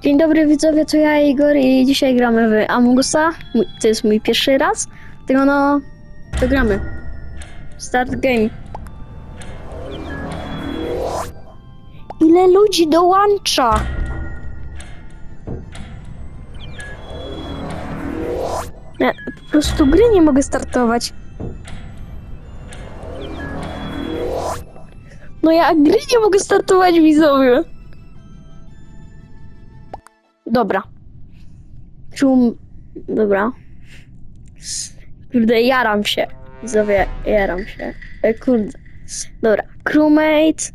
Dzień dobry widzowie, to ja Igor i dzisiaj gramy w Among Usa. To jest mój pierwszy raz, tylko no, to gramy. Start game. Ile ludzi dołącza? Ja po prostu gry nie mogę startować. No ja gry nie mogę startować widzowie. Dobra. Czum... Dobra. Kurde, jaram się. Widzowie, jaram się. E, kurde. Dobra. Crewmate.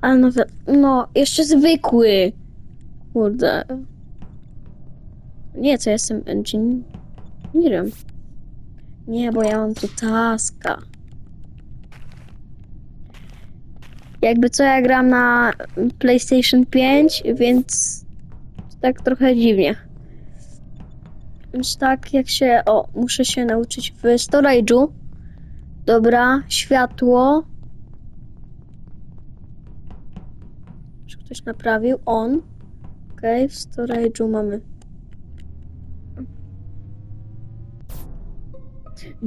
Ale no, no, jeszcze zwykły. Kurde. Nie, co jestem engineerem. Nie, bo ja mam tu taska. Jakby co, ja gram na PlayStation 5, więc tak trochę dziwnie. Więc tak jak się. O, muszę się nauczyć w storage'u. Dobra, światło. Czy ktoś naprawił? On. Okej, w storage'u mamy.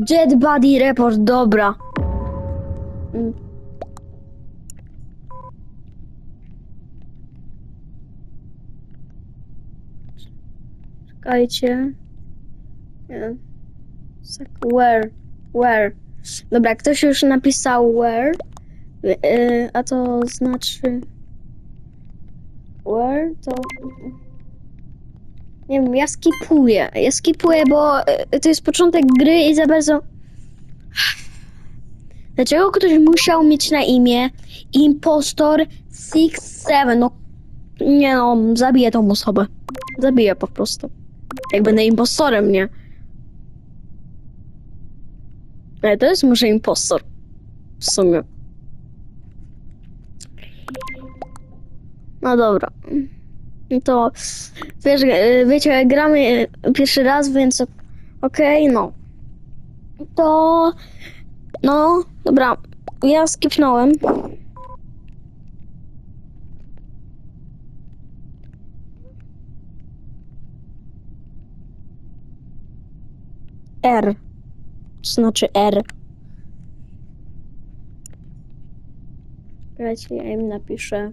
Jet Body Report, dobra. Mm. Czekajcie. Nie. Sak- Where? Where? Dobra, ktoś już napisał where. Yy, a to znaczy. Where to. Nie wiem, ja skipuję. Ja skipuję, bo yy, to jest początek gry i za bardzo. Dlaczego ktoś musiał mieć na imię Impostor 67? No. Nie no, zabiję tą osobę. Zabiję po prostu. Jak będę impostorem, nie? Ale to jest może impostor. W sumie. No dobra. To wiesz, e, wiecie, gramy e, pierwszy raz, więc okej, no. To no, dobra. Ja skipnąłem. R. Znaczy R. Czekajcie, ja im napiszę.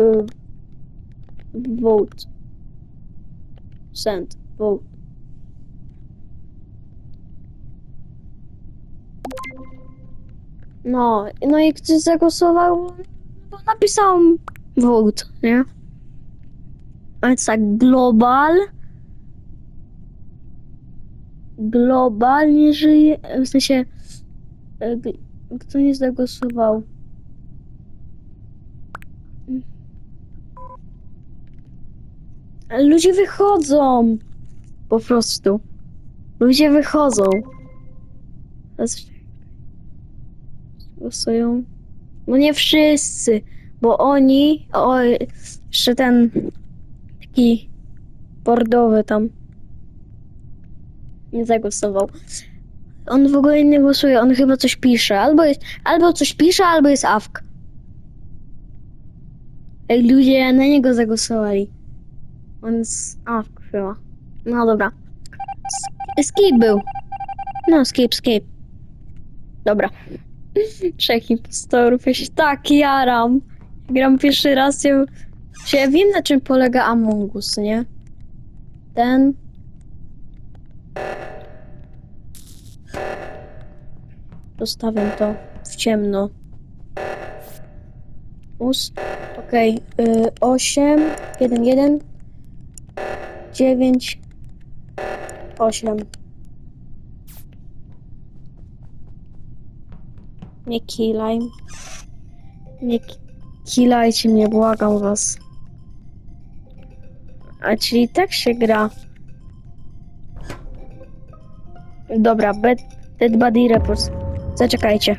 Y, vote. Send. Vote. No, no i ktoś zagłosował, bo napisałam vote, nie? A więc tak, global. Globalnie żyje, w sensie, e, kto nie zagłosował? Ludzie wychodzą! Po prostu. Ludzie wychodzą. Głosują. No nie wszyscy, bo oni. O, jeszcze ten taki bordowy tam nie zagłosował. On w ogóle nie głosuje, on chyba coś pisze. Albo, jest, albo coś pisze, albo jest awk. Ej, ludzie na niego zagłosowali. On jest awk chyba. No dobra. Sk- Skip był. No, skip, skip. Dobra. Trzech impostorów, ja się tak jaram. Gram pierwszy raz, ja, ja wiem na czym polega Among Us, nie? Ten... Zostawiam to w ciemno. Us. Okej. Okay. 8, 1, 1, 9, 8. Nie kilaj. Nie ki- kilajcie mnie, błagam was. A czyli tak się gra. Dobra, bed, Dead Body Reports. Zaczekajcie.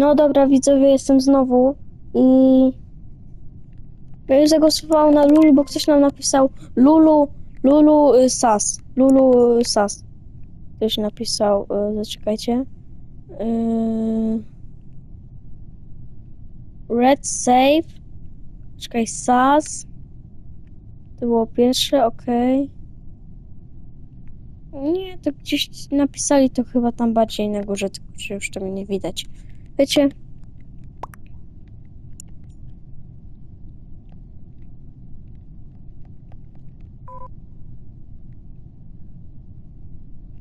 No dobra, widzowie, jestem znowu i... Ja już zagłosowałam na Lulu, bo ktoś nam napisał Lulu, Lulu y, Sas, Lulu y, Sas. Ktoś napisał, y, zaczekajcie. Y, Red Save. Czekaj, Sas. To było pierwsze, okej. Nie, to gdzieś napisali to chyba tam bardziej na górze, tylko już tam nie widać. Wiecie?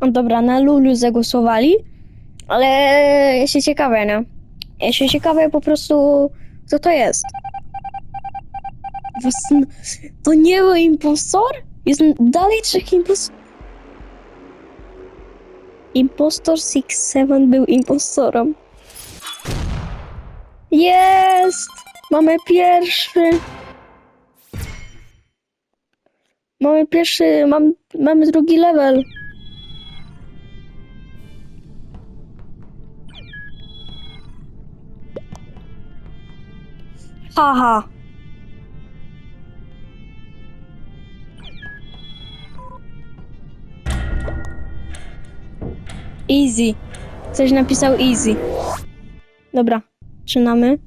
No Dobra, na Lulu zagłosowali, ale ja się ciekawe, nie? Ja się ciekawe po prostu, kto to jest. To nie był impostor? Jest dalej trzech impostorów. Impostor 6-7 był impostorem. Jest! Mamy pierwszy. Mamy pierwszy, mam, mamy drugi level. Haha. Easy. Ktoś napisał easy. Dobra, zaczynamy.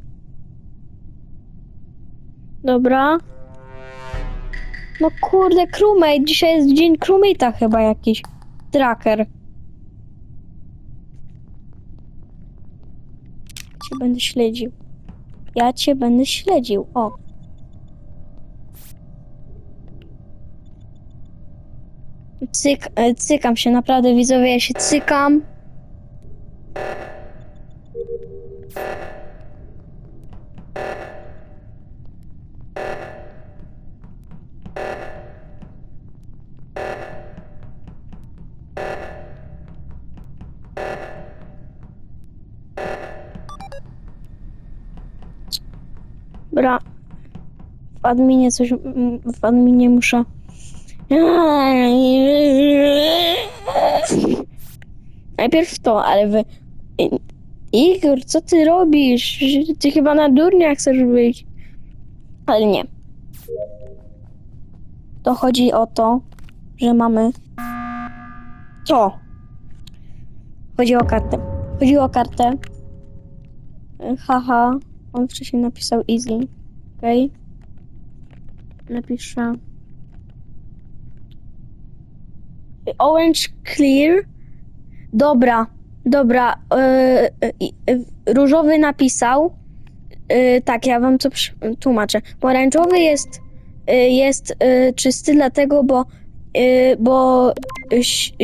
Dobra. No kurde, crewmate. Dzisiaj jest dzień crewmate'a chyba jakiś. Tracker. Cię będę śledził. Ja cię będę śledził. O. Cyk, e, cykam się, naprawdę widzowie, ja się cykam. W adminie coś. W adminie muszę. Najpierw to, ale wy. Igor, co ty robisz? Ty chyba na durniach chcesz być. Ale nie. To chodzi o to, że mamy. To. Chodzi o kartę. Chodzi o kartę. Haha. On wcześniej napisał easy. Okej. Napiszę. Orange clear. Dobra, dobra. Yy, yy, różowy napisał. Tak, ja wam to tłumaczę. Pomarańczowy jest, jest czysty, dlatego, bo, bo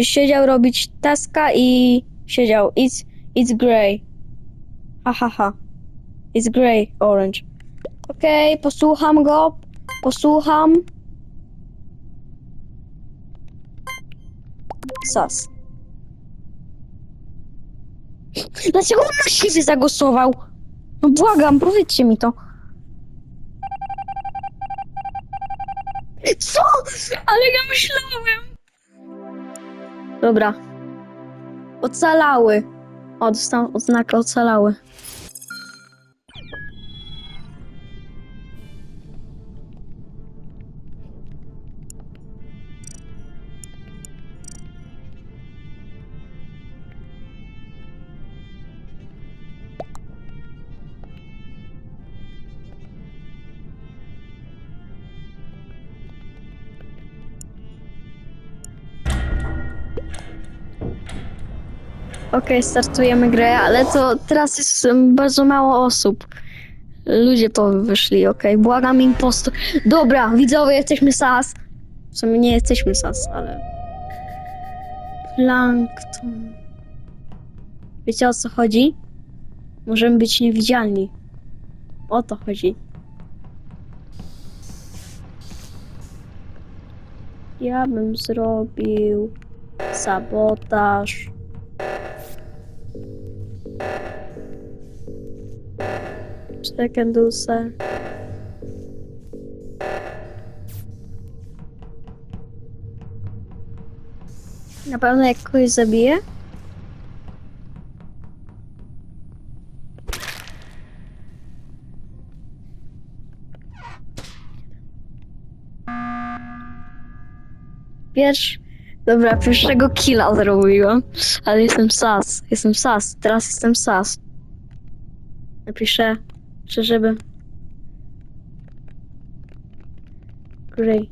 siedział robić taska i siedział. It's, it's grey. Ha, ha, ha. It's grey, orange. Okej, posłucham go. Posłucham. Sas. Dlaczego on na siebie zagłosował? No błagam, powiedzcie mi to. Co? Ale ja myślałem. Dobra. Ocalały. O, dostałam odznakę ocalały. Okej, startujemy grę, ale to teraz jest bardzo mało osób. Ludzie to wyszli, okej. Błagam impostor. Dobra, widzowie, jesteśmy sas. W sumie nie jesteśmy sas, ale... Plankton. Wiecie o co chodzi? Możemy być niewidzialni. O to chodzi. Ja bym zrobił sabotaż. Sir? Na pewno jak kogoś zabiję? Pierwszy... Dobra, pierwszego killa zrobiłam. Ale jestem sas. Jestem sas. Teraz jestem sas. Napiszę, że żeby... Grey.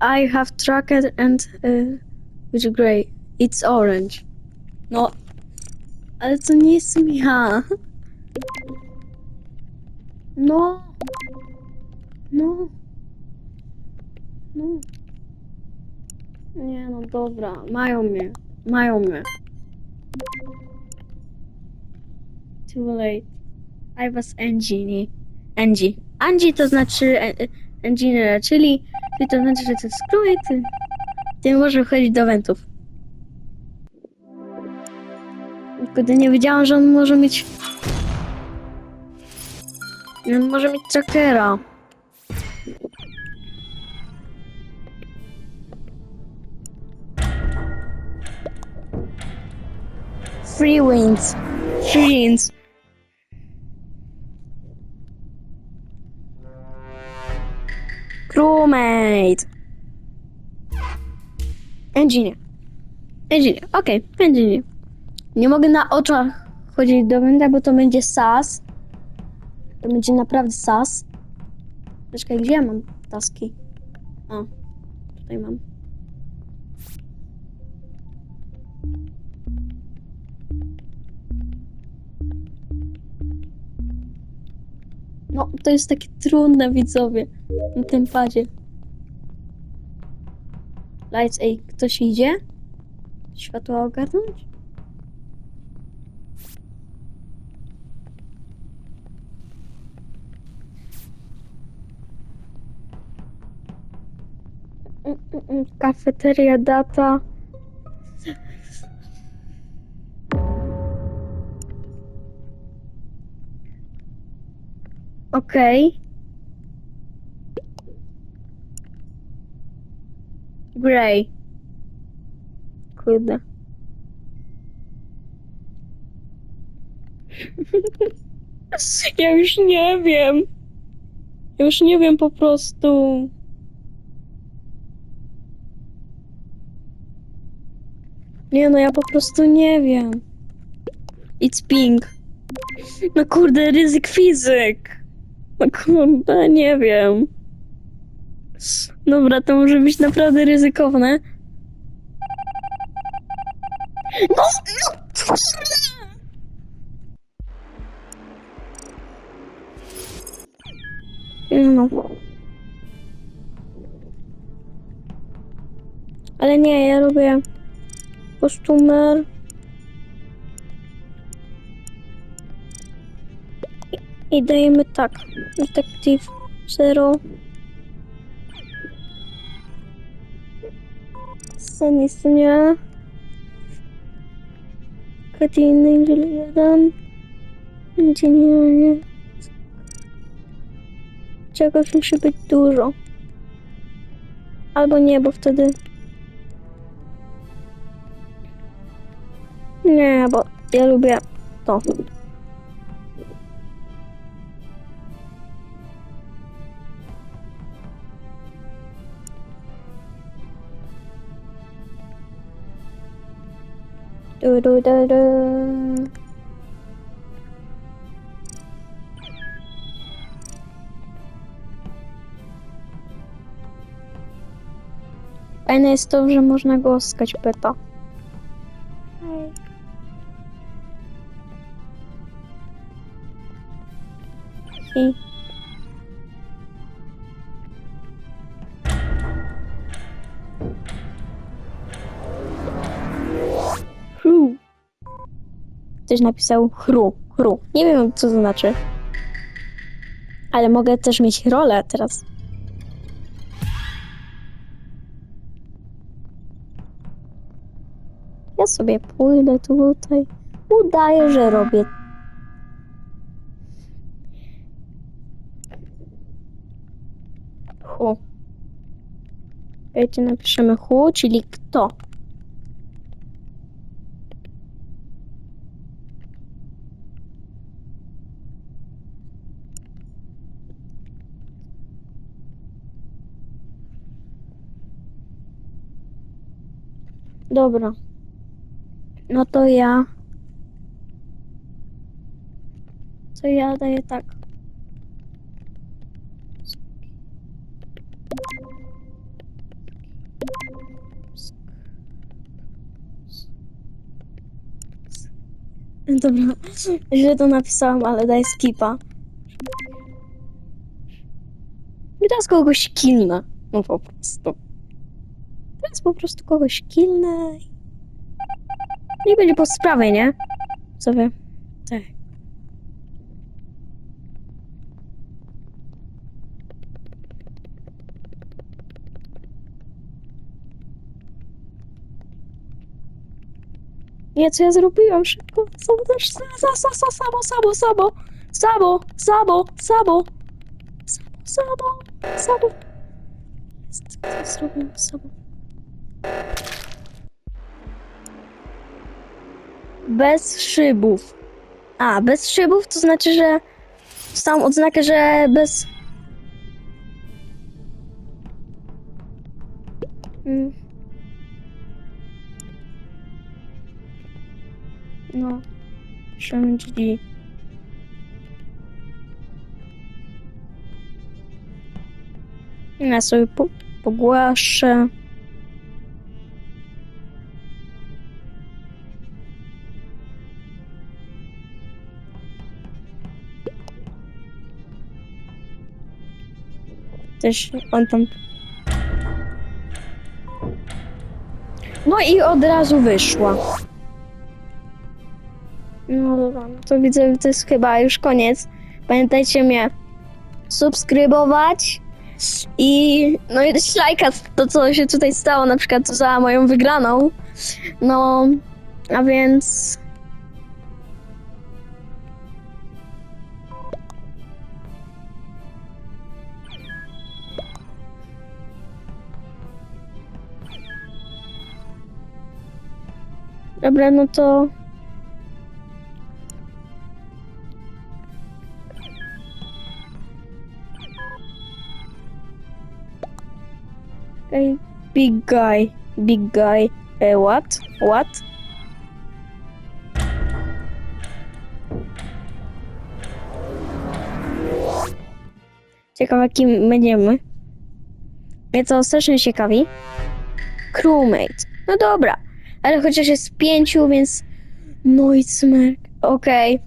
I have tracked and... Uh, which grey? It's orange. No... Ale to nie jestem ja. No. No. No. Nie, no dobra. Mają mnie. Mają mnie. Too late. I was Angie. Angie. Angie to znaczy e, e, engineer, czyli, to znaczy, że to jest skrój, ty, ty wchodzić do wentów. Kiedy nie wiedziałam, że on może mieć... On może mieć trackera. Free wins. Free wins. Crewmate. Engineer. Engineer, okej, engineer. Nie mogę na oczach chodzić do węda, bo to będzie sas. To będzie naprawdę sas. Czekaj, gdzie ja mam taski? O, tutaj mam. No, to jest takie trudne, widzowie, na tym padzie. Lights, ej, ktoś idzie? Światła ogarnąć? Mm, mm, mm, Kafeteria data. Okej. Grey. Kurde. Ja już nie wiem. Ja już nie wiem po prostu. Nie no, ja po prostu nie wiem. It's pink. No kurde, ryzyk fizyk. Kurde, nie wiem. Dobra, to może być naprawdę ryzykowne. No, no, kurde! No. Ale nie, ja lubię kostumer. I, dajemy tak. Zero. Sunny nie. Katin Angel 1. Inżynierowie. Czegoś musi być dużo. Albo nie, bo wtedy... Nie, bo ja lubię to. Du, du, du, du. Fajne jest to, że można go oskać peta. I... Ktoś napisał chru, chru. Nie wiem, co to znaczy. Ale mogę też mieć rolę teraz. Ja sobie pójdę tutaj. Udaję, że robię. Hu. Wiecie, napiszemy hu, czyli kto. Dobra. No to ja. To ja daję tak. Dobra, źle to napisałam, ale daję skipa. I teraz kogoś kilnę. No po prostu. Teraz po prostu kogoś kilnę. Nie będzie po sprawie, nie? Co wy? Tak. Nie, co ja zrobiłam? Szybko. Sabo też. Sa, sa, sa, sa, sabo, sabo, sabo. Sabo, sabo, sabo. Sabo, sabo, sabo. Jest, Co zrobiłam? Sabo. Bez szybów. A, bez szybów to znaczy, że dostałam odznakę, że bez... Mm. No. GG. Ja sobie po. Też on tam. No i od razu wyszła. No dobra, no to widzę, to jest chyba już koniec. Pamiętajcie mnie subskrybować i no i dać lajka to, co się tutaj stało, na przykład za moją wygraną. No, a więc... Dobra, no to... Okay, big guy, big guy. Uh, what? What? Ciekawe, kim będziemy. Mnie to strasznie ciekawi. Crewmate. No dobra, ale chociaż jest pięciu, więc... No i smerk. Okej.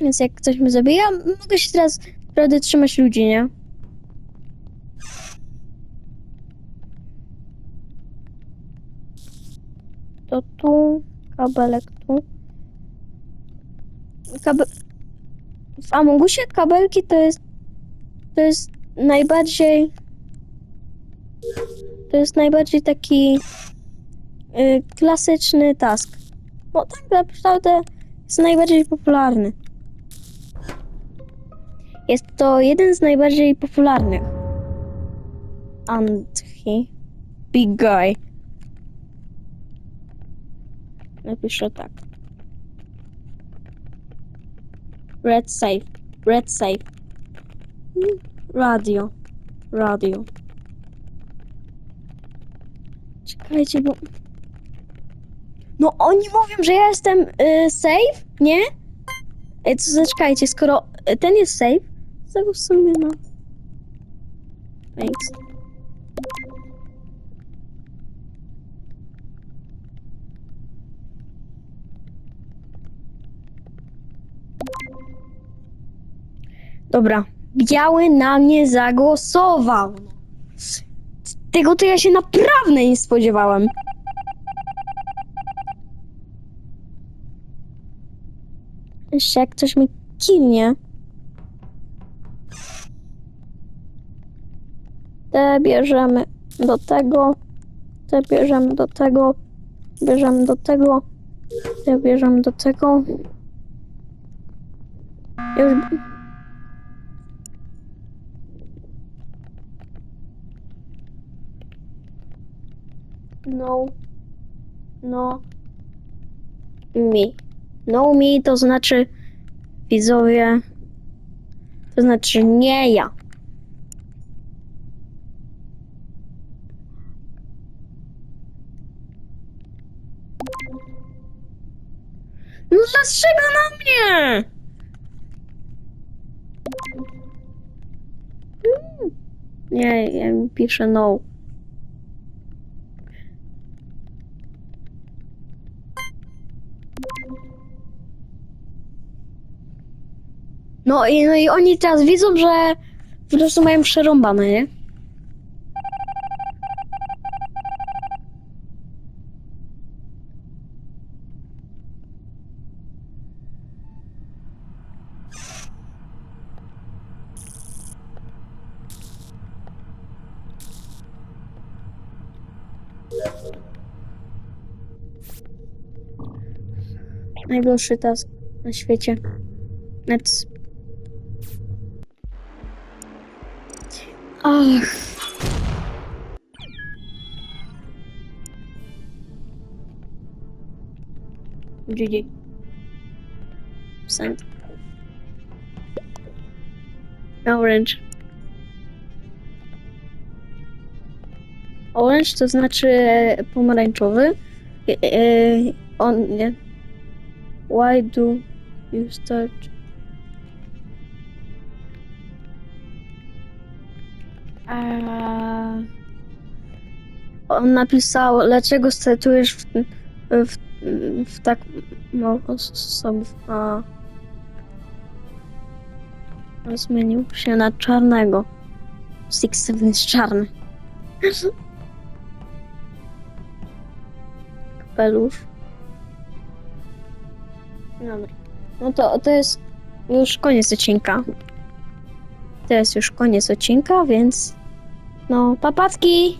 Więc jak ktoś mnie zabija, mogę się teraz naprawdę trzymać ludzi, nie? to tu, kabelek tu. Kabe... W Amongusie kabelki to jest to jest najbardziej to jest najbardziej taki y, klasyczny task. Bo tak naprawdę jest najbardziej popularny. Jest to jeden z najbardziej popularnych. Anthi. Big guy. Napiszę tak. Red safe. Red safe. Radio. Radio. Czekajcie, bo... No oni mówią, że ja jestem y, safe, nie? Ej, co zaczekajcie, skoro y, ten jest safe, to w sumie no. Thanks. Dobra, biały na mnie zagłosował. Tego to ja się naprawdę nie spodziewałem. Jeszcze jak ktoś mi kiwnie. Te bierzemy do tego. Te bierzemy do tego. Bierzemy do tego. Te bierzemy do tego. Już... No. No. Mi. No mi to znaczy widzowie. To znaczy nie ja. No dlaczego na mnie? Mm. Nie, ja piszę no. No i, no i oni teraz widzą, że po prostu mają przerąbane, nie? Najgorszy task na świecie. Net. Ach. GG. Send. Orange. Orange to znaczy pomarańczowy. On nie. Why do you start? Eee, on napisał, dlaczego startujesz w, w, w tak mało sposobów. A zmienił się na czarnego. Six Seven jest czarny. Kapelusz. Dobra. No to, to jest już koniec odcinka. To jest już koniec odcinka, więc no, papatki!